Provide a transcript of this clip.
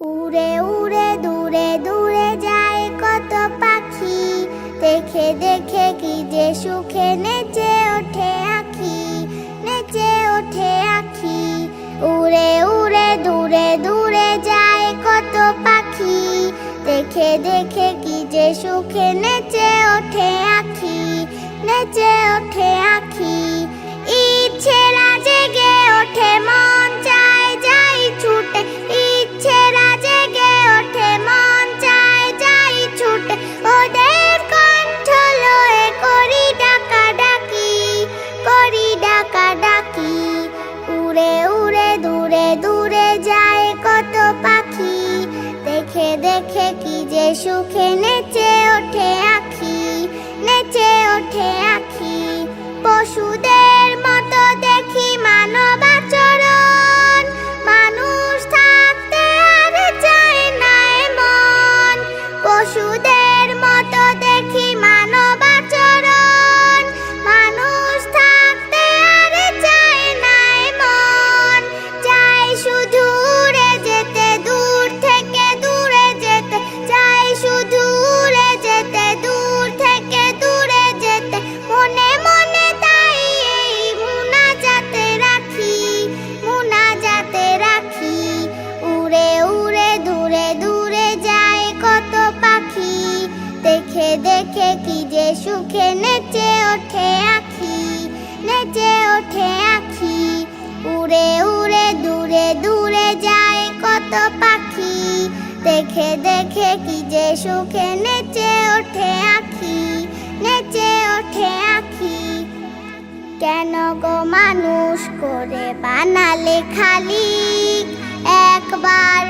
উড়ে উড়ে, দূরে দূরে যায় কত পাখি। দেখে দেখে কি যে সুখে নেচে ওঠে আখি, নেচে ওঠে আখি। উড়ে উড়ে, দূরে দূরে যায় কত পাখি। দেখে দেখে কি যে সুখে নেচে ওঠে আখি, নেচে ওঠে আখি। উড়ে উড়ে দূরে দূরে যায় কত পাখি। দেখে দেখে কি যে সুখে নেচে দেখে দেখে কি যে সুখে নেচে ওঠে আখি, নেচে ওঠে আখি। উড়ে উড়ে, দূরে দূরে যায় কত পাখি। দেখে দেখে কি যে সুখে নেচে ওঠে আখি, নেচে ওঠে আখি। কেন গো মানুষ করে বানালে খালি? একবার